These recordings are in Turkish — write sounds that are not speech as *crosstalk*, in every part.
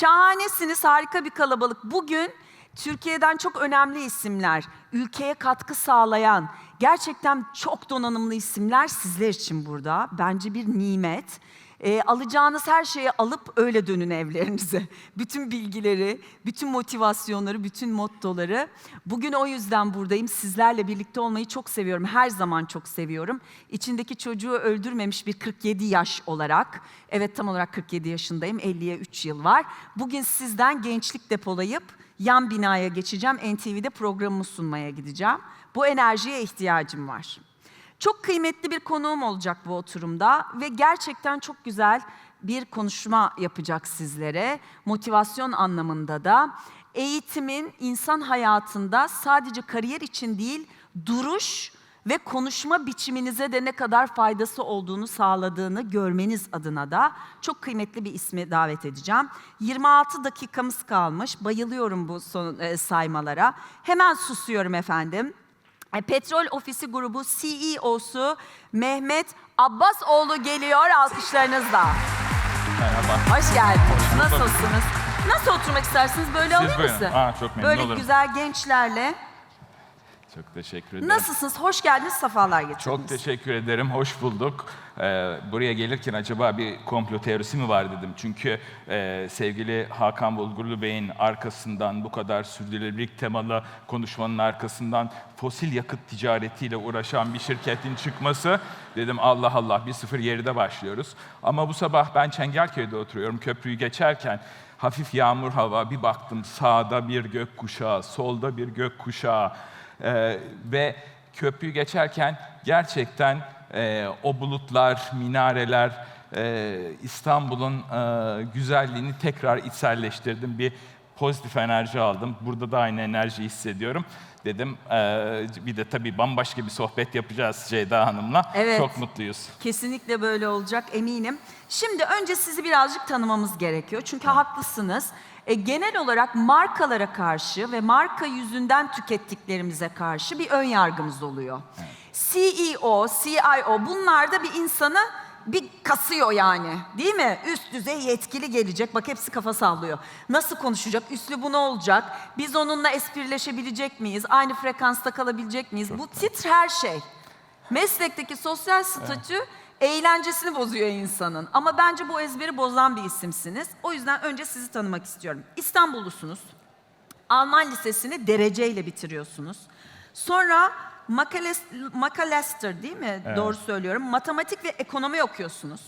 Şahanesiniz, harika bir kalabalık. Bugün Türkiye'den çok önemli isimler, ülkeye katkı sağlayan, gerçekten çok donanımlı isimler sizler için burada. Bence bir nimet. Ee, alacağınız her şeyi alıp öyle dönün evlerinize. *laughs* Bütün bilgileri, bütün motivasyonları, bütün mottoları. Bugün o yüzden buradayım. Sizlerle birlikte olmayı çok seviyorum. Her zaman çok seviyorum. İçindeki çocuğu öldürmemiş bir 47 yaş olarak. Evet tam olarak 47 yaşındayım. 50'ye 3 yıl var. Bugün sizden gençlik depolayıp yan binaya geçeceğim. NTV'de programımı sunmaya gideceğim. Bu enerjiye ihtiyacım var. Çok kıymetli bir konuğum olacak bu oturumda ve gerçekten çok güzel bir konuşma yapacak sizlere. Motivasyon anlamında da eğitimin insan hayatında sadece kariyer için değil, duruş ve konuşma biçiminize de ne kadar faydası olduğunu sağladığını görmeniz adına da çok kıymetli bir ismi davet edeceğim. 26 dakikamız kalmış. Bayılıyorum bu son, e, saymalara. Hemen susuyorum efendim. E, Petrol Ofisi Grubu CEO'su Mehmet Abbasoğlu geliyor alkışlarınızla. Merhaba. Hoş geldiniz. Nasılsınız? Nasıl oturmak istersiniz? Böyle Siz alayım buyurun. Aa, çok memnun Böyle olurum. güzel gençlerle. Çok teşekkür ederim. Nasılsınız? Hoş geldiniz, sefalar getirdiniz. Çok teşekkür ederim. Hoş bulduk. Ee, buraya gelirken acaba bir komplo teorisi mi var dedim. Çünkü e, sevgili Hakan Bulgurlu Bey'in arkasından bu kadar sürdürülebilirlik temalı konuşmanın arkasından fosil yakıt ticaretiyle uğraşan bir şirketin çıkması dedim Allah Allah bir sıfır geride başlıyoruz. Ama bu sabah ben Çengelköy'de oturuyorum. Köprüyü geçerken hafif yağmur hava bir baktım sağda bir gök kuşağı, solda bir gök Ee, ve köprüyü geçerken gerçekten e, o bulutlar, minareler, e, İstanbul'un e, güzelliğini tekrar içselleştirdim. Bir pozitif enerji aldım. Burada da aynı enerjiyi hissediyorum. Dedim e, bir de tabii bambaşka bir sohbet yapacağız Ceyda Hanım'la. Evet. Çok mutluyuz. Kesinlikle böyle olacak eminim. Şimdi önce sizi birazcık tanımamız gerekiyor. Çünkü haklısınız. E, genel olarak markalara karşı ve marka yüzünden tükettiklerimize karşı bir ön yargımız oluyor. CEO, CIO bunlar da bir insanı bir kasıyor yani. Değil mi? Üst düzey yetkili gelecek. Bak hepsi kafa sallıyor. Nasıl konuşacak? Üslubu ne olacak? Biz onunla esprileşebilecek miyiz? Aynı frekansta kalabilecek miyiz? Bu titr her şey. Meslekteki sosyal statü eğlencesini bozuyor insanın. Ama bence bu ezberi bozan bir isimsiniz. O yüzden önce sizi tanımak istiyorum. İstanbullusunuz. Alman lisesini dereceyle bitiriyorsunuz. Sonra Macalester değil mi? Doğru söylüyorum. Matematik ve ekonomi okuyorsunuz.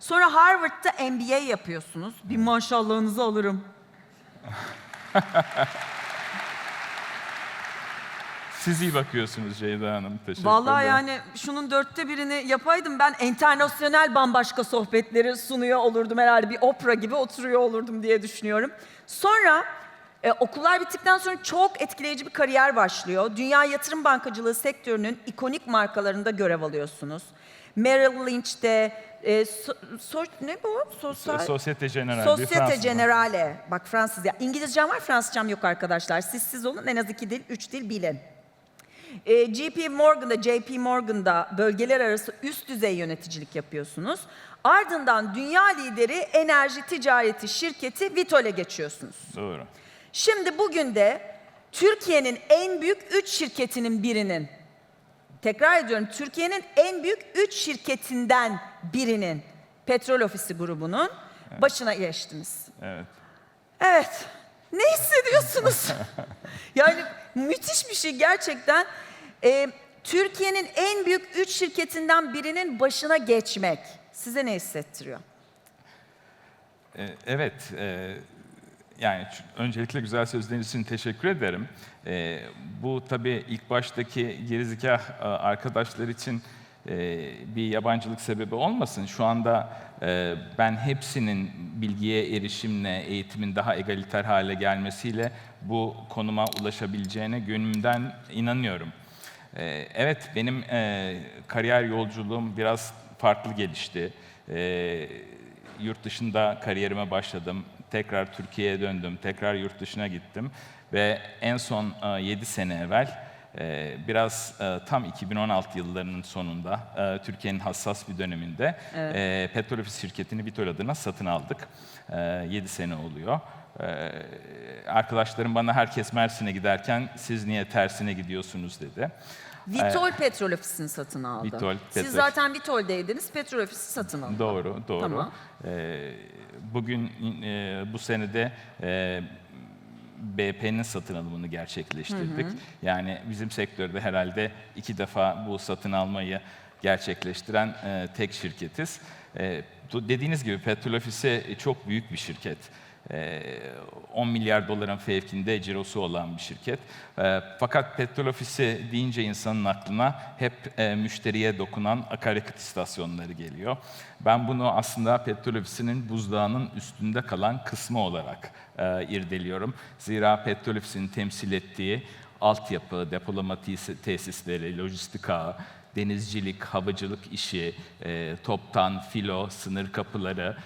Sonra Harvard'da MBA yapıyorsunuz. Bir maşallahınızı alırım. *laughs* Siz iyi bakıyorsunuz Ceyda Hanım. Teşekkür Vallahi ederim. yani şunun dörtte birini yapaydım ben internasyonel bambaşka sohbetleri sunuyor olurdum herhalde. Bir opera gibi oturuyor olurdum diye düşünüyorum. Sonra e, okullar bittikten sonra çok etkileyici bir kariyer başlıyor. Dünya yatırım bankacılığı sektörünün ikonik markalarında görev alıyorsunuz. Merrill Lynch'te, e, so- so- ne bu? Sosyal... Societe Generale. bank. Generale. Bak Fransız ya. İngilizcem var, Fransızcam yok arkadaşlar. Siz siz olun, en az iki dil, üç dil bilin. E, JP Morgan'da, JP Morgan'da bölgeler arası üst düzey yöneticilik yapıyorsunuz. Ardından dünya lideri enerji ticareti şirketi Vitol'e geçiyorsunuz. Doğru. Şimdi bugün de Türkiye'nin en büyük üç şirketinin birinin, tekrar ediyorum Türkiye'nin en büyük üç şirketinden birinin, Petrol Ofisi grubunun başına geçtiniz. Evet. Evet. Ne hissediyorsunuz? *laughs* yani müthiş bir şey gerçekten. Ee, Türkiye'nin en büyük üç şirketinden birinin başına geçmek size ne hissettiriyor? Ee, Evet, e, yani öncelikle güzel sözleriniz için teşekkür ederim. E, bu tabii ilk baştaki gerizikah e, arkadaşlar için e, bir yabancılık sebebi olmasın. Şu anda ben hepsinin bilgiye erişimle, eğitimin daha egaliter hale gelmesiyle bu konuma ulaşabileceğine gönlümden inanıyorum. Ee, Evet, benim e, kariyer yolculuğum biraz farklı gelişti. Ee, yurt dışında kariyerime başladım. Tekrar Türkiye'ye döndüm. Tekrar yurt dışına gittim. Ve en son 7 sene evvel e, biraz e, tam 2016 yıllarının sonunda e, Türkiye'nin hassas bir döneminde e, petrol ofis şirketini Vitol adına satın aldık. E, 7 sene oluyor. E, arkadaşlarım bana herkes Mersin'e giderken siz niye tersine gidiyorsunuz dedi. Vitol Petrol Ofisi'ni satın aldı. Vitol Siz Petrol- zaten Vitol'deydiniz, Petrol Ofisi satın aldı. Doğru, doğru. Tamam. Ee, bugün e, bu senede e, BP'nin satın alımını gerçekleştirdik. Yani bizim sektörde herhalde iki defa bu satın almayı gerçekleştiren e, tek şirketiz. E, dediğiniz gibi Petrol Ofisi çok büyük bir şirket. E, 10 milyar doların fevkinde cirosu olan bir şirket. E, Fakat petrol ofisi deyince insanın aklına hep e, müşteriye dokunan akaryakıt istasyonları geliyor. Ben bunu aslında petrol ofisinin buzdağının üstünde kalan kısmı olarak e, irdeliyorum. Zira petrol ofisinin temsil ettiği altyapı, depolama tesis- tesisleri, lojistik ağı, denizcilik, havacılık işi, e, toptan, filo, sınır kapıları,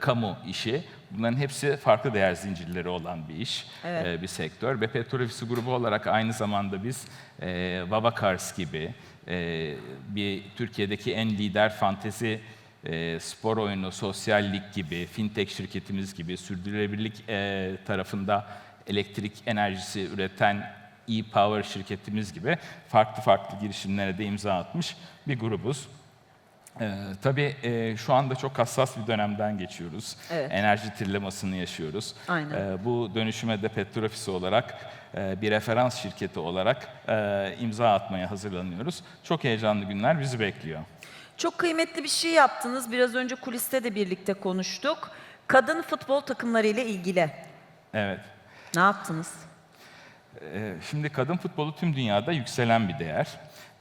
kamu işi bunların hepsi farklı değer zincirleri olan bir iş, Evet. e, bir sektör. Ve Petrol Ofisi grubu olarak aynı zamanda biz e, Vavakars gibi e, bir Türkiye'deki en lider fantezi e, spor oyunu, sosyal lig gibi, fintech şirketimiz gibi, sürdürülebilirlik e, tarafında elektrik enerjisi üreten e-Power şirketimiz gibi farklı farklı girişimlere de imza atmış bir grubuz. Ee, tabii e, şu anda çok hassas bir dönemden geçiyoruz. Evet. Enerji trilemasını yaşıyoruz. Aynen. Ee, bu dönüşüme de Petrol Ofisi olarak e, bir referans şirketi olarak e, imza atmaya hazırlanıyoruz. Çok heyecanlı günler bizi bekliyor. Çok kıymetli bir şey yaptınız. Biraz önce kuliste de birlikte konuştuk. Kadın futbol takımları ile ilgili. Evet. Ne yaptınız? Ee, Şimdi kadın futbolu tüm dünyada yükselen bir değer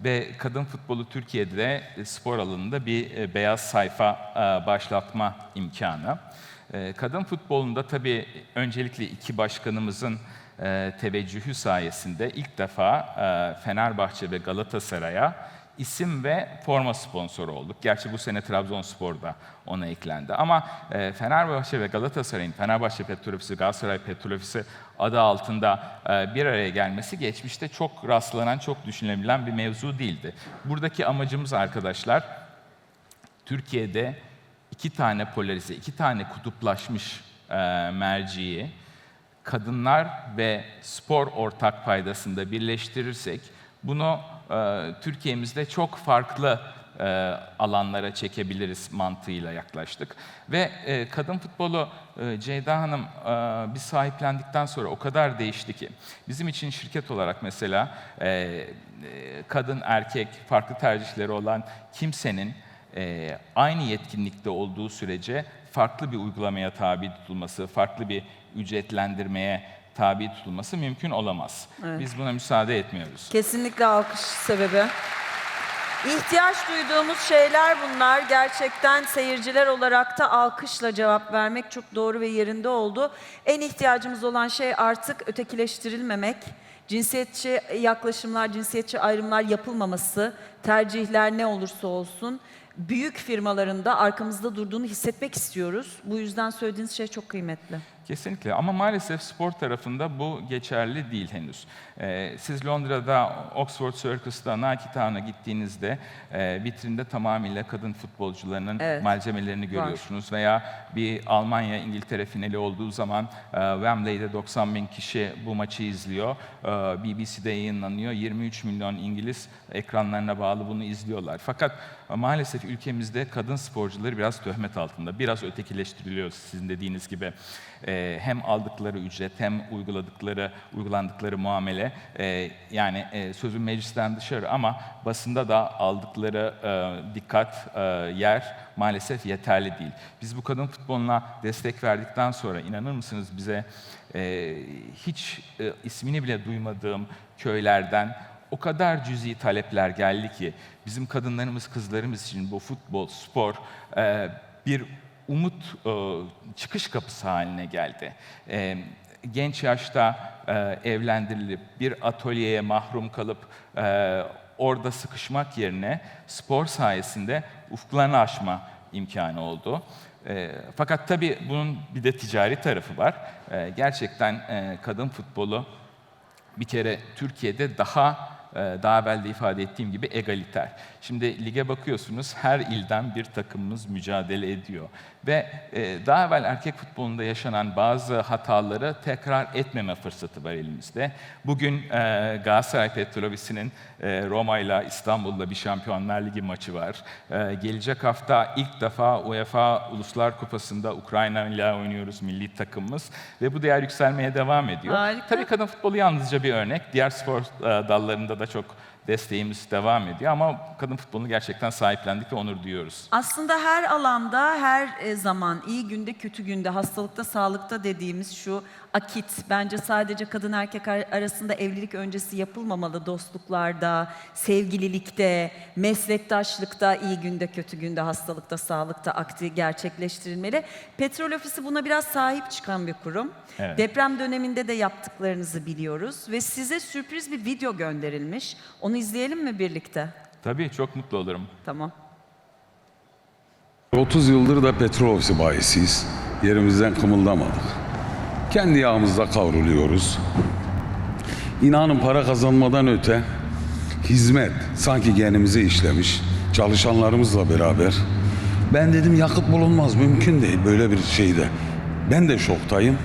ve kadın futbolu Türkiye'de e, spor alanında bir e, beyaz sayfa e, başlatma imkanı. Kadın futbolunda tabii öncelikle iki başkanımızın teveccühü sayesinde ilk defa Fenerbahçe ve Galatasaray'a isim ve forma sponsoru olduk. Gerçi bu sene Trabzonspor da ona eklendi. Ama e, Fenerbahçe ve Galatasaray'ın Fenerbahçe Petrol Ofisi, Galatasaray Petrol Ofisi adı altında e, bir araya gelmesi geçmişte çok rastlanan, çok düşünülebilen bir mevzu değildi. Buradaki amacımız arkadaşlar, Türkiye'de iki tane polarize, iki tane kutuplaşmış e, merciyi kadınlar ve spor ortak paydasında birleştirirsek bunu Türkiye'mizde çok farklı e, alanlara çekebiliriz mantığıyla yaklaştık. Ve e, kadın futbolu e, Ceyda Hanım e, biz sahiplendikten sonra o kadar değişti ki bizim için şirket olarak mesela e, e, kadın erkek farklı tercihleri olan kimsenin e, aynı yetkinlikte olduğu sürece farklı bir uygulamaya tabi tutulması, farklı bir ücretlendirmeye tabi tutulması mümkün olamaz. Biz buna müsaade etmiyoruz. Kesinlikle alkış sebebi. İhtiyaç duyduğumuz şeyler bunlar. Gerçekten seyirciler olarak da alkışla cevap vermek çok doğru ve yerinde oldu. En ihtiyacımız olan şey artık ötekileştirilmemek, cinsiyetçi yaklaşımlar, cinsiyetçi ayrımlar yapılmaması, tercihler ne olursa olsun büyük firmaların da arkamızda durduğunu hissetmek istiyoruz. Bu yüzden söylediğiniz şey çok kıymetli. Kesinlikle ama maalesef spor tarafında bu geçerli değil henüz. Ee, siz Londra'da Oxford Circus'ta Nike Town'a gittiğinizde e, vitrinde tamamıyla kadın futbolcularının Evet. malzemelerini görüyorsunuz. Veya bir Almanya-İngiltere finali olduğu zaman e, Wembley'de 90 bin kişi bu maçı izliyor. E, BBC'de yayınlanıyor. 23 milyon İngiliz ekranlarına bağlı bunu izliyorlar. Fakat e, maalesef ülkemizde kadın sporcuları biraz töhmet altında. Biraz ötekileştiriliyor sizin dediğiniz gibi. E, hem aldıkları ücret hem uyguladıkları, uygulandıkları muamele e, yani e, sözün meclisten dışarı ama basında da aldıkları e, dikkat, e, yer maalesef yeterli değil. Biz bu kadın futboluna destek verdikten sonra inanır mısınız bize e, hiç e, ismini bile duymadığım köylerden o kadar cüzi talepler geldi ki bizim kadınlarımız, kızlarımız için bu futbol, spor e, bir umut e, çıkış kapısı haline geldi. E, genç yaşta evlendirilip bir atölyeye mahrum kalıp orada sıkışmak yerine spor sayesinde ufuklarını aşma imkanı oldu. E, fakat tabii bunun bir de ticari tarafı var. E, gerçekten e, kadın futbolu bir kere Türkiye'de daha daha evvel de ifade ettiğim gibi egaliter. Şimdi lige bakıyorsunuz her ilden bir takımımız mücadele ediyor. Ve e, daha evvel erkek futbolunda yaşanan bazı hataları tekrar etmeme fırsatı var elimizde. Bugün e, Galatasaray Petrolofisi'nin e, Roma ile İstanbul'da bir Şampiyonlar Ligi maçı var. E, gelecek hafta ilk defa UEFA Uluslar Kupası'nda Ukrayna ile oynuyoruz milli takımımız. Ve bu değer yükselmeye devam ediyor. Harika. Tabii kadın futbolu yalnızca bir örnek. Diğer spor e, dallarında da çok desteğimiz devam ediyor. Ama kadın futbolunu gerçekten sahiplendik ve onur duyuyoruz. Aslında her alanda, her e, zaman, iyi günde, kötü günde, hastalıkta, sağlıkta dediğimiz şu akit. Bence sadece kadın erkek ar- arasında evlilik öncesi yapılmamalı. Dostluklarda, sevgililikte, meslektaşlıkta, iyi günde, kötü günde, hastalıkta, sağlıkta akti gerçekleştirilmeli. Petrol Ofisi buna biraz sahip çıkan bir kurum. Evet. Deprem döneminde de yaptıklarınızı biliyoruz ve size sürpriz bir video gönderilmiş. Onu izleyelim mi birlikte? Tabii çok mutlu olurum. Tamam. 30 yıldır da petrol ofisi bayisiyiz. Yerimizden kımıldamadık. Kendi yağımızda kavruluyoruz. İnanın para kazanmadan öte hizmet sanki genimize işlemiş. Çalışanlarımızla beraber. Ben dedim yakıt bulunmaz mümkün değil böyle bir şeyde. Ben de şoktayım.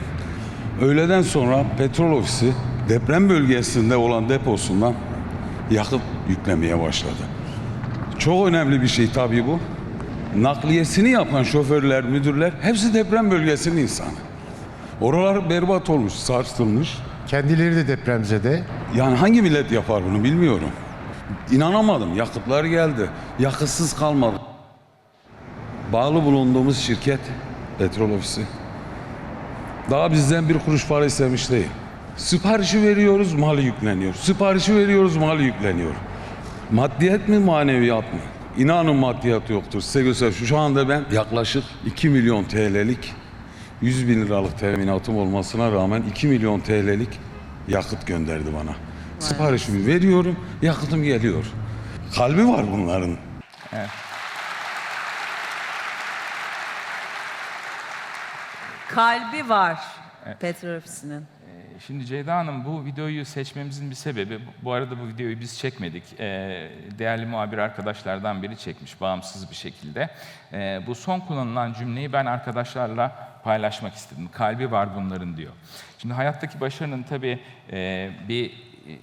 Öğleden sonra petrol ofisi deprem bölgesinde olan deposundan yakıt yüklemeye başladı. Çok önemli bir şey tabii bu. Nakliyesini yapan şoförler, müdürler hepsi deprem bölgesinin insanı. Oralar berbat olmuş, sarsılmış. Kendileri de depremzede. Yani hangi millet yapar bunu bilmiyorum. İnanamadım. Yakıtlar geldi. Yakıtsız kalmadı. Bağlı bulunduğumuz şirket, petrol ofisi. Daha bizden bir kuruş para istemiş değil. Siparişi veriyoruz, malı yükleniyor. Siparişi veriyoruz, malı yükleniyor. Maddiyet mi, maneviyat mı? İnanın maddiyat yoktur. Size göster. Şu anda ben yaklaşık 2 milyon TL'lik 100 bin liralık teminatım olmasına rağmen 2 milyon TL'lik yakıt gönderdi bana. Siparişimi veriyorum, yakıtım geliyor. Kalbi var bunların. Kalbi var petrol ofisinin. Şimdi Ceyda Hanım bu videoyu seçmemizin bir sebebi, bu arada bu videoyu biz çekmedik. Ee, Değerli muhabir arkadaşlardan biri çekmiş bağımsız bir şekilde. Ee, Bu son kullanılan cümleyi ben arkadaşlarla paylaşmak istedim. Kalbi var bunların diyor. Şimdi hayattaki başarının tabii e, bir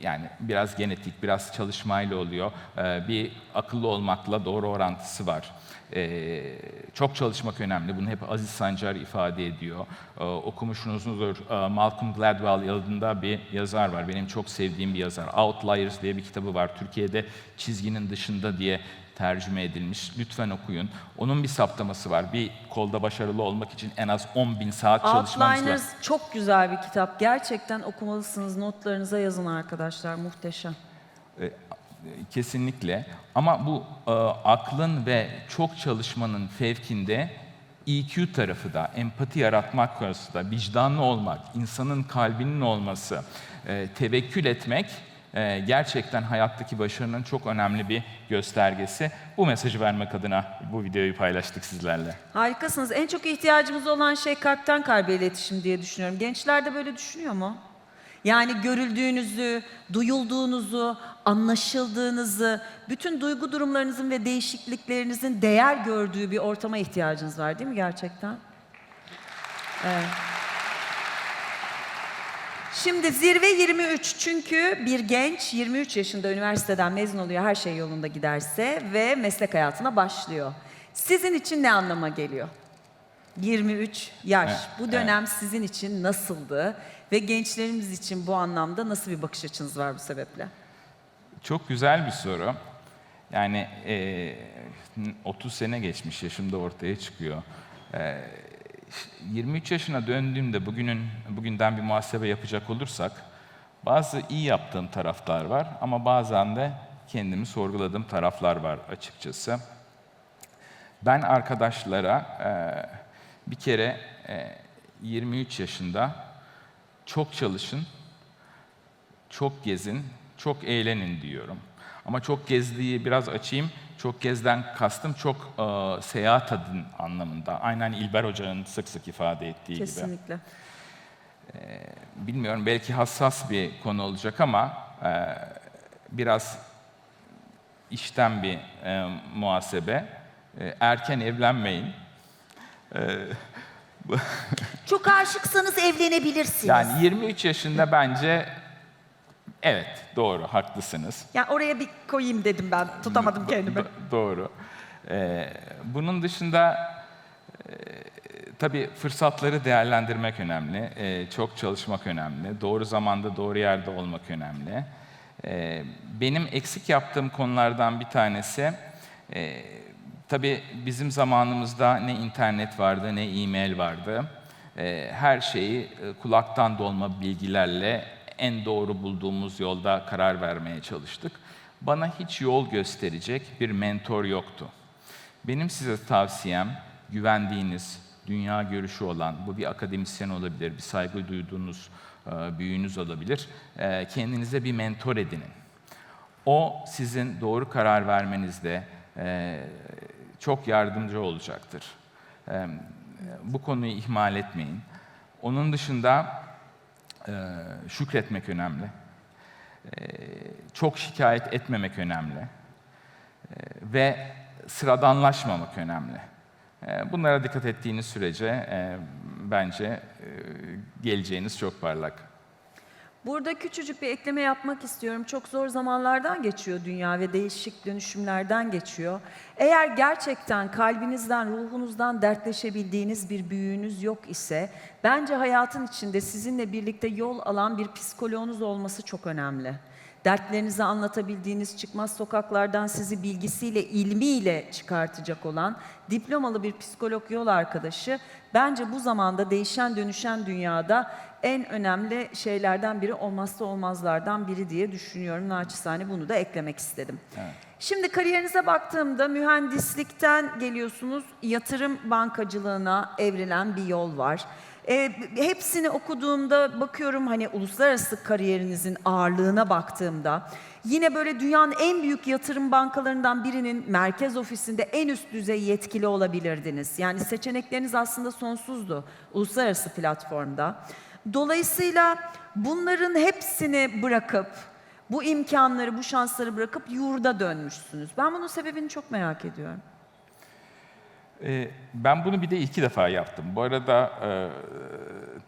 yani biraz genetik, biraz çalışmayla oluyor. Ee, Bir akıllı olmakla doğru orantısı var. Ee, çok çalışmak önemli. Bunu hep Aziz Sancar ifade ediyor. Ee, okumuşsunuzdur. Malcolm Gladwell adında bir yazar var. Benim çok sevdiğim bir yazar. Outliers diye bir kitabı var. Türkiye'de çizginin dışında diye tercüme edilmiş. Lütfen okuyun. Onun bir saptaması var. Bir kolda başarılı olmak için en az 10 bin saat çalışmanız lazım. Outliners çok güzel bir kitap. Gerçekten okumalısınız. Notlarınıza yazın arkadaşlar. Muhteşem. E, Kesinlikle. Ama bu e, aklın ve çok çalışmanın fevkinde EQ tarafı da, empati yaratmak konusu da, vicdanlı olmak, insanın kalbinin olması, e, tevekkül etmek gerçekten hayattaki başarının çok önemli bir göstergesi. Bu mesajı vermek adına bu videoyu paylaştık sizlerle. Harikasınız. En çok ihtiyacımız olan şey kalpten kalbe iletişim diye düşünüyorum. Gençler de böyle düşünüyor mu? Yani görüldüğünüzü, duyulduğunuzu, anlaşıldığınızı, bütün duygu durumlarınızın ve değişikliklerinizin değer gördüğü bir ortama ihtiyacınız var değil mi gerçekten? Evet. Şimdi zirve 23 çünkü bir genç 23 yaşında üniversiteden mezun oluyor her şey yolunda giderse ve meslek hayatına başlıyor. Sizin için ne anlama geliyor? 23 yaş. Evet, Bu dönem sizin için nasıldı ve gençlerimiz için bu anlamda nasıl bir bakış açınız var bu sebeple? Çok güzel bir soru. Yani e, 30 sene geçmiş yaşımda ortaya çıkıyor. E, 23 yaşına döndüğümde bugünün bugünden bir muhasebe yapacak olursak bazı iyi yaptığım taraflar var ama bazen de kendimi sorguladığım taraflar var açıkçası. Ben arkadaşlara e, bir kere e, 23 yaşında çok çalışın, çok gezin, çok eğlenin diyorum. Ama çok gezdiği biraz açayım. Çok gezden kastım çok e, seyahat edin anlamında. Aynen İlber Hoca'nın sık sık ifade ettiği gibi. Kesinlikle. Bilmiyorum belki hassas bir konu olacak ama e, biraz işten bir e, muhasebe. E, erken evlenmeyin. Çok aşıksanız evlenebilirsiniz. Yani 23 yaşında bence evet doğru haklısınız. Yani oraya bir koyayım dedim ben. Tutamadım kendimi. Do- doğru. Ee, bunun dışında e, tabii fırsatları değerlendirmek önemli. Ee, çok çalışmak önemli. Doğru zamanda doğru yerde olmak önemli. Ee, benim eksik yaptığım konulardan bir tanesi e, tabii bizim zamanımızda ne internet vardı ne e-mail vardı. Ee, her şeyi e, kulaktan dolma bilgilerle en doğru bulduğumuz yolda karar vermeye çalıştık. Bana hiç yol gösterecek bir mentor yoktu. Benim size tavsiyem güvendiğiniz, dünya görüşü olan, bu bir akademisyen olabilir, bir saygı duyduğunuz e, büyüğünüz olabilir. E, Kendinize bir mentor edinin. O sizin doğru karar vermenizde e, çok yardımcı olacaktır. Bu konuyu ihmal etmeyin. Onun dışında şükretmek önemli. E, Çok şikayet etmemek önemli. E, Ve sıradanlaşmamak önemli. Bunlara dikkat ettiğiniz sürece e, bence e, geleceğiniz çok parlak. Burada küçücük bir ekleme yapmak istiyorum. Çok zor zamanlardan geçiyor dünya ve değişik dönüşümlerden geçiyor. Eğer gerçekten kalbinizden, ruhunuzdan dertleşebildiğiniz bir büyüğünüz yok ise bence hayatın içinde sizinle birlikte yol alan bir psikoloğunuz olması çok önemli. Dertlerinizi anlatabildiğiniz, çıkmaz sokaklardan sizi bilgisiyle, ilmiyle çıkartacak olan diplomalı bir psikolog yol arkadaşı bence bu zamanda değişen dönüşen dünyada en önemli şeylerden biri olmazsa olmazlardan biri diye düşünüyorum. Naçizane bunu da eklemek istedim. Şimdi kariyerinize baktığımda mühendislikten geliyorsunuz, yatırım bankacılığına evrilen bir yol var. E, hepsini okuduğumda bakıyorum hani uluslararası kariyerinizin ağırlığına baktığımda yine böyle dünyanın en büyük yatırım bankalarından birinin merkez ofisinde en üst düzey yetkili olabilirdiniz. Yani seçenekleriniz aslında sonsuzdu uluslararası platformda. Dolayısıyla bunların hepsini bırakıp bu imkanları, bu şansları bırakıp yurda dönmüşsünüz. Ben bunun sebebini çok merak ediyorum. Ee, Ben bunu bir de iki defa yaptım. Bu arada e,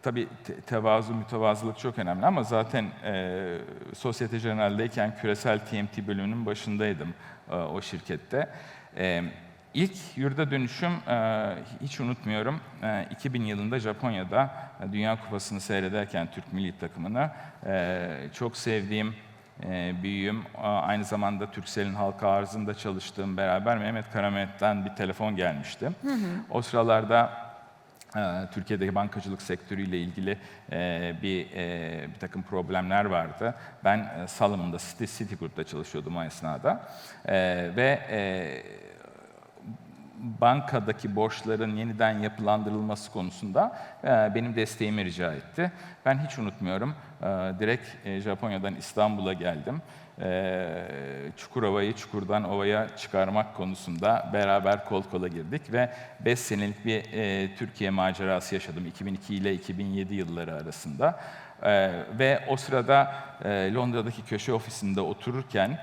tabii te- tevazu, mütevazılık çok önemli ama zaten e, Sosyete General'deyken küresel TMT bölümünün başındaydım e, o şirkette. E, ilk yurda dönüşüm e, hiç unutmuyorum. E, 2000 yılında Japonya'da e, Dünya Kupası'nı seyrederken Türk milli takımını e, çok sevdiğim e, büyüğüm. Aynı zamanda Turkcell'in halka arzında çalıştığım beraber Mehmet Karamet'ten bir telefon gelmişti. O sıralarda e, Türkiye'deki bankacılık sektörüyle ilgili e, bir e, bir takım problemler vardı. Ben e, Salomon'da City Citigroup'ta çalışıyordum o esnada. E, ve e, bankadaki borçların yeniden yapılandırılması konusunda e, benim desteğimi rica etti. Ben hiç unutmuyorum. E, direkt e, Japonya'dan İstanbul'a geldim. Çukurova'yı çukurdan ovaya çıkarmak konusunda beraber kol kola girdik ve 5 senelik bir Türkiye macerası yaşadım 2002 ile 2007 yılları arasında. Ve o sırada Londra'daki köşe ofisinde otururken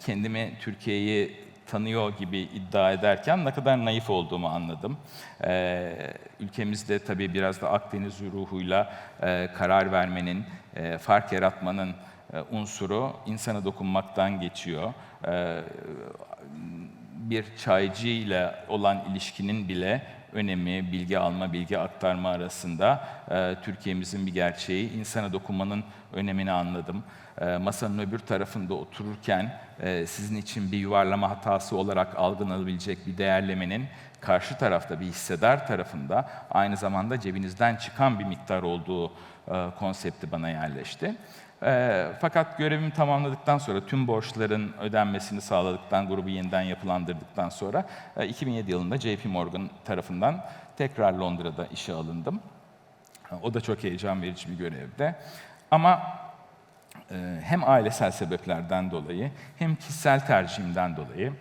kendimi Türkiye'yi tanıyor gibi iddia ederken ne kadar naif olduğumu anladım. Ee, ülkemizde tabii biraz da Akdeniz ruhuyla e, karar vermenin, e, fark yaratmanın e, unsuru insana dokunmaktan geçiyor. Ee, bir çaycı ile olan ilişkinin bile önemi, bilgi alma, bilgi aktarma arasında e, Türkiye'mizin bir gerçeği. İnsana dokunmanın önemini anladım. E, masanın öbür tarafında otururken sizin için bir yuvarlama hatası olarak algılanabilecek bir değerlemenin karşı tarafta bir hissedar tarafında aynı zamanda cebinizden çıkan bir miktar olduğu e, konsepti bana yerleşti. E, fakat görevimi tamamladıktan sonra tüm borçların ödenmesini sağladıktan, grubu yeniden yapılandırdıktan sonra e, 2007 yılında JP Morgan tarafından tekrar Londra'da işe alındım. E, O da çok heyecan verici bir görevde. Ama e, hem ailesel sebeplerden dolayı hem kişisel tercihimden dolayı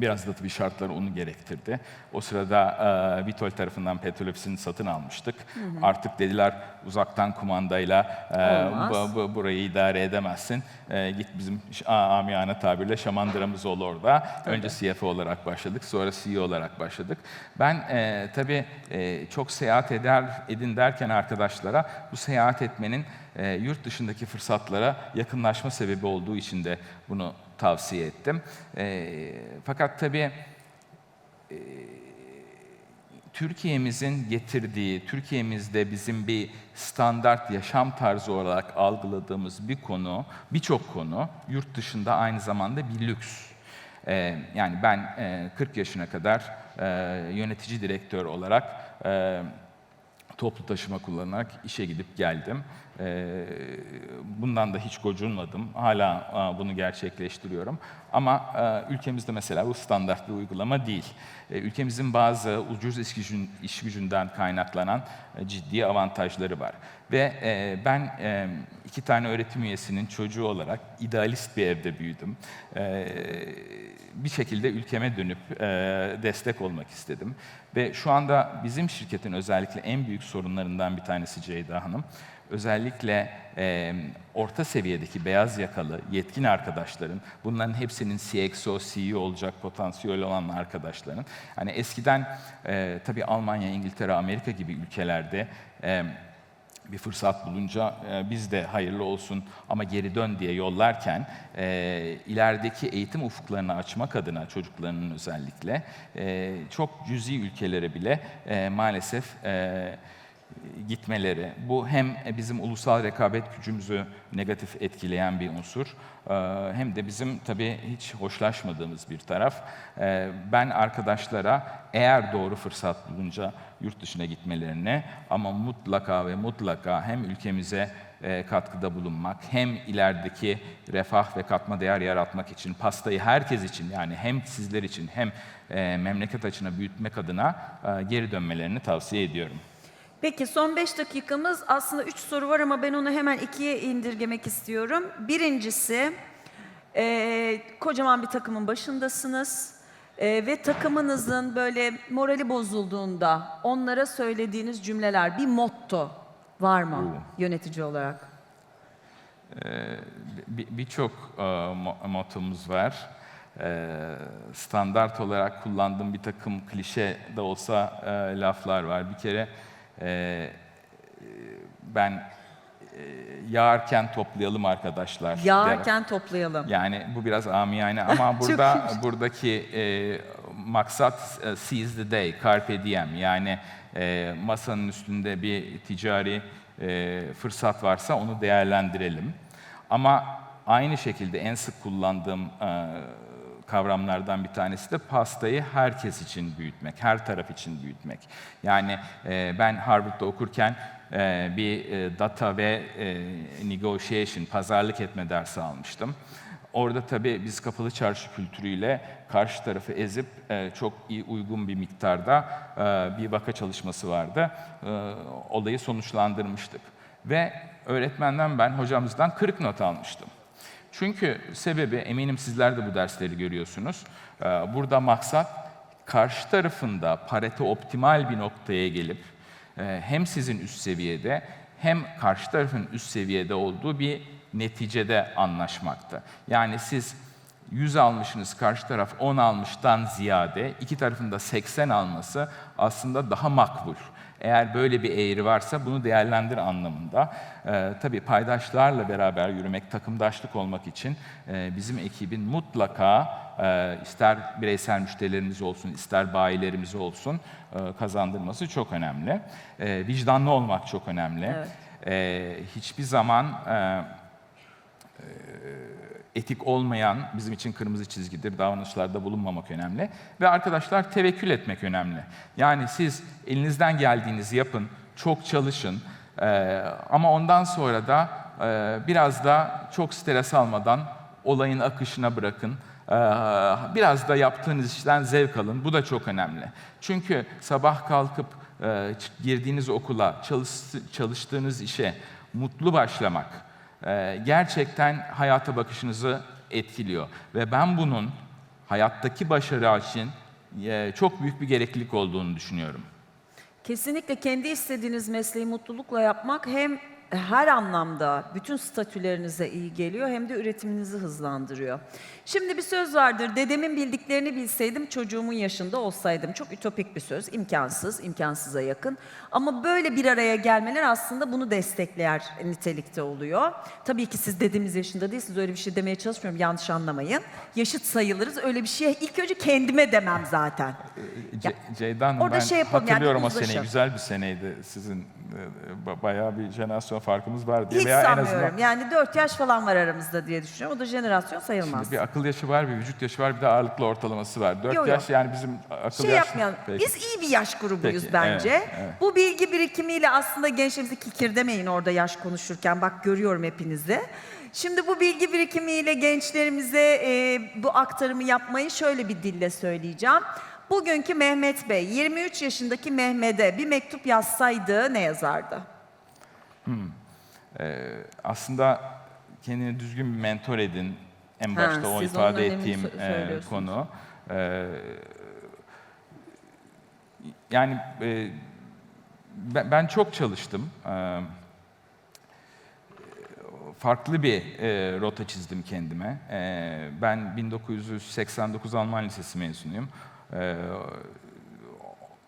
Biraz da tabii şartlar onu gerektirdi. O sırada e, Vitol tarafından petrol ofisini satın almıştık. Artık dediler uzaktan kumandayla e, bu- bu- burayı idare edemezsin. E, git bizim amiyane tabirle şamandıramız ol orada. Önce CFO olarak başladık, sonra CEO olarak başladık. Ben e, tabii e, çok seyahat eder edin derken arkadaşlara bu seyahat etmenin e, yurt dışındaki fırsatlara yakınlaşma sebebi olduğu için de bunu tavsiye ettim. E, fakat tabii Türkiye'mizin getirdiği, Türkiye'mizde bizim bir standart yaşam tarzı olarak algıladığımız bir konu, birçok konu yurt dışında aynı zamanda bir lüks. Ee, yani ben e, 40 yaşına kadar e, yönetici direktör olarak e, toplu taşıma kullanarak işe gidip geldim. Ee, bundan da hiç gocunmadım. Hala bunu gerçekleştiriyorum. Ama ülkemizde mesela bu standart bir uygulama değil. E, Ülkemizin bazı ucuz iş, gücün, iş gücünden kaynaklanan ciddi avantajları var. Ve e, ben e, iki tane öğretim üyesinin çocuğu olarak idealist bir evde büyüdüm. E, bir şekilde ülkeme dönüp e, destek olmak istedim. Ve şu anda bizim şirketin özellikle en büyük sorunlarından bir tanesi Ceyda Hanım. Özellikle e, orta seviyedeki beyaz yakalı yetkin arkadaşların, bunların hepsinin CXO, CEO olacak potansiyeli olan arkadaşların. Hani eskiden e, tabii Almanya, İngiltere, Amerika gibi ülkelerde e, bir fırsat bulunca e, biz de hayırlı olsun ama geri dön diye yollarken e, ilerideki eğitim ufuklarını açmak adına çocuklarının özellikle e, çok cüzi ülkelere bile e, maalesef e, gitmeleri. Bu hem bizim ulusal rekabet gücümüzü negatif etkileyen bir unsur, e, hem de bizim tabii hiç hoşlaşmadığımız bir taraf. E, Ben arkadaşlara eğer doğru fırsat bulunca yurt dışına gitmelerini ama mutlaka ve mutlaka hem ülkemize e, katkıda bulunmak hem ilerideki refah ve katma değer yaratmak için pastayı herkes için yani hem sizler için hem e, memleket açına büyütmek adına e, geri dönmelerini tavsiye ediyorum. Peki son 5 dakikamız aslında 3 soru var ama ben onu hemen ikiye indirgemek istiyorum. Birincisi e, kocaman bir takımın başındasınız E, ve takımınızın böyle morali bozulduğunda onlara söylediğiniz cümleler bir motto var mı yönetici olarak? Bir- Birçok e, mo- mottomuz var. E, standart olarak kullandığım bir takım klişe de olsa e, laflar var. Bir kere e, e, ben e, yağarken toplayalım arkadaşlar. derim. Yağarken toplayalım. Yani bu biraz amiyane ama *laughs* burada buradaki e, maksat e, seize the day, carpe diem. Yani e, masanın üstünde bir ticari e, fırsat varsa onu değerlendirelim. Ama aynı şekilde en sık kullandığım e, kavramlardan bir tanesi de pastayı herkes için büyütmek, her taraf için büyütmek. Yani e, ben Harvard'da okurken e, bir e, data ve negotiation, pazarlık etme dersi almıştım. Orada tabii biz kapalı çarşı kültürüyle karşı tarafı ezip çok iyi uygun bir miktarda bir vaka çalışması vardı. Olayı sonuçlandırmıştık. Ve öğretmenden ben hocamızdan 40 not almıştım. Çünkü sebebi eminim sizler de bu dersleri görüyorsunuz. e, Burada maksat karşı tarafında parete optimal bir noktaya gelip e, hem sizin üst seviyede hem karşı tarafın üst seviyede olduğu bir neticede anlaşmaktı. Yani siz 100 almışsınız, karşı taraf 10 almıştan ziyade iki tarafın da 80 alması aslında daha makbul. Eğer böyle bir eğri varsa bunu değerlendir anlamında. Ee, tabii paydaşlarla beraber yürümek, takımdaşlık olmak için e, bizim ekibin mutlaka e, ister bireysel müşterilerimiz olsun, ister bayilerimiz olsun e, kazandırması çok önemli. E, vicdanlı olmak çok önemli. E, hiçbir zaman e, etik olmayan bizim için kırmızı çizgidir. Davranışlarda bulunmamak önemli. Ve arkadaşlar tevekkül etmek önemli. Yani siz elinizden geldiğinizi yapın, çok çalışın. Ee, ama ondan sonra da e, biraz da çok stres almadan olayın akışına bırakın. Ee, biraz da yaptığınız işten zevk alın. Bu da çok önemli. Çünkü sabah kalkıp e, girdiğiniz okula, çalış- çalıştığınız işe mutlu başlamak, gerçekten hayata bakışınızı etkiliyor. Ve ben bunun hayattaki başarı için e, çok büyük bir gereklilik olduğunu düşünüyorum. Kesinlikle kendi istediğiniz mesleği mutlulukla yapmak hem her anlamda bütün statülerinize iyi geliyor hem de üretiminizi hızlandırıyor. Şimdi bir söz vardır. Dedemin bildiklerini bilseydim çocuğumun yaşında olsaydım. Çok ütopik bir söz. imkansız, imkansıza yakın. Ama böyle bir araya gelmeler aslında bunu destekler nitelikte oluyor. Tabii ki siz dediğimiz yaşında değilsiniz. Öyle bir şey demeye çalışmıyorum. Yanlış anlamayın. Yaşıt sayılırız. Öyle bir şeye ilk önce kendime demem zaten. Ce- Ceyda Hanım orada ben şey yapalım, yani hatırlıyorum o uzlaşalım. seneyi. Güzel bir seneydi. Sizin e, ba- bayağı bir jenerasyon farkımız var diye. Hiç Veya en sanmıyorum. azından Yani 4 yaş falan var aramızda diye düşünüyorum. O da jenerasyon sayılmaz. bir akıl yaşı var, bir vücut yaşı var, bir de ağırlıklı ortalaması var. 4 Yok, yok. yaş yani bizim akıl şey yaş... yapmayalım. Peki. Biz iyi bir yaş grubuyuz Peki, bence. evet, evet. Bu bilgi birikimiyle aslında gençlerimizi kikir demeyin orada yaş konuşurken. Bak görüyorum hepinizi. Şimdi bu bilgi birikimiyle gençlerimize e, bu aktarımı yapmayı şöyle bir dille söyleyeceğim. Bugünkü Mehmet Bey 23 yaşındaki Mehmet'e bir mektup yazsaydı ne yazardı? Ee, aslında kendini düzgün bir mentor edin. En Ha, başta o siz onun ifade ettiğim e, konu. Ee, yani e, ben, ben çok çalıştım. Ee, farklı bir e, rota çizdim kendime. Ee, ben 1989 Alman Lisesi mezunuyum. Ee,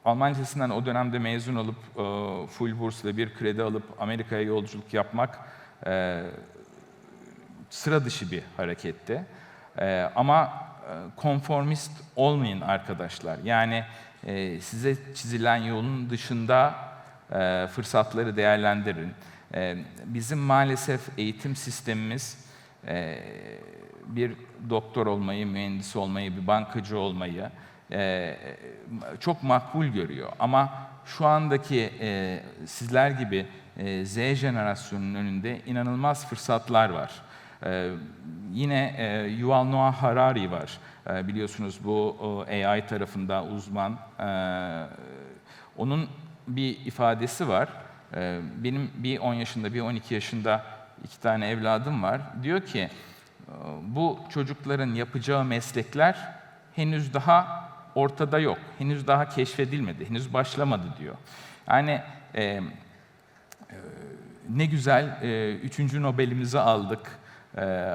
Alman Lisesi'nden o dönemde mezun olup e, full bursla bir kredi alıp Amerika'ya yolculuk yapmak e, sıra dışı bir hareketti. E, ama konformist olmayın arkadaşlar. Yani size çizilen yolun dışında fırsatları değerlendirin. Bizim maalesef eğitim sistemimiz bir doktor olmayı, mühendis olmayı, bir bankacı olmayı e, çok makbul görüyor. Ama şu andaki e, sizler gibi e, Z jenerasyonunun önünde inanılmaz fırsatlar var. Yine Yuval Noah Harari var. Biliyorsunuz bu AI tarafında uzman. Onun bir ifadesi var. Benim bir 10 yaşında, bir 12 yaşında iki tane evladım var. Diyor ki, bu çocukların yapacağı meslekler henüz daha ortada yok. Henüz daha keşfedilmedi, henüz başlamadı diyor. Yani e, e, ne güzel e, üçüncü Nobel'imizi aldık. E,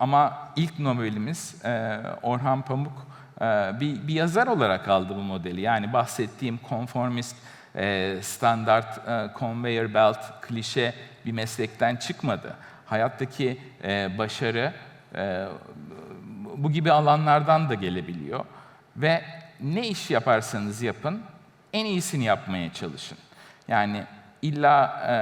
ama ilk Nobel'imiz e, Orhan Pamuk e, bir, bir yazar olarak aldı bu modeli. Yani bahsettiğim konformist, e, standart, e, conveyor belt, klişe bir meslekten çıkmadı. Hayattaki e, başarı e, bu gibi alanlardan da gelebiliyor. Ve ne iş yaparsanız yapın, en iyisini yapmaya çalışın. Yani illa e,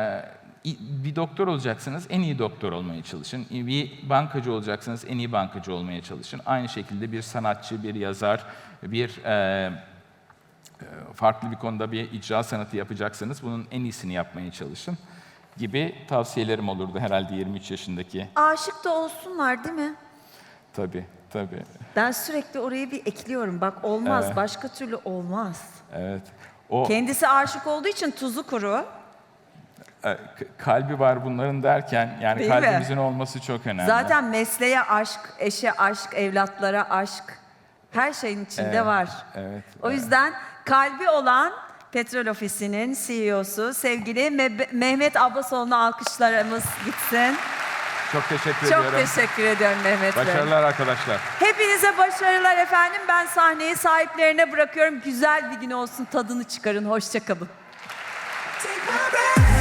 bir doktor olacaksınız, en iyi doktor olmaya çalışın. Bir bankacı olacaksınız, en iyi bankacı olmaya çalışın. Aynı şekilde bir sanatçı, bir yazar, bir e, e, farklı bir konuda bir icra sanatı yapacaksanız bunun en iyisini yapmaya çalışın gibi tavsiyelerim olurdu herhalde 23 yaşındaki. Aşık da olsunlar değil mi? Tabii, tabii. Ben sürekli oraya bir ekliyorum. Bak olmaz, Evet. başka türlü olmaz. Evet. O Kendisi aşık olduğu için tuzu kuru. e, k- kalbi var bunların derken yani Değil mi? kalbimizin olması çok önemli. Zaten mesleğe aşk, eşe aşk, evlatlara aşk. Her şeyin içinde Evet, var. evet, O yüzden kalbi olan Petrol Ofisi'nin CEO'su sevgili Me- Mehmet Abbasoğlu'na alkışlarımız gitsin. Çok teşekkür Çok ediyorum. teşekkür ediyorum Mehmet Bey. Başarılar arkadaşlar. Hepinize başarılar efendim. Ben sahneyi sahiplerine bırakıyorum. Güzel bir gün olsun. Tadını çıkarın. Hoşçakalın. Take my breath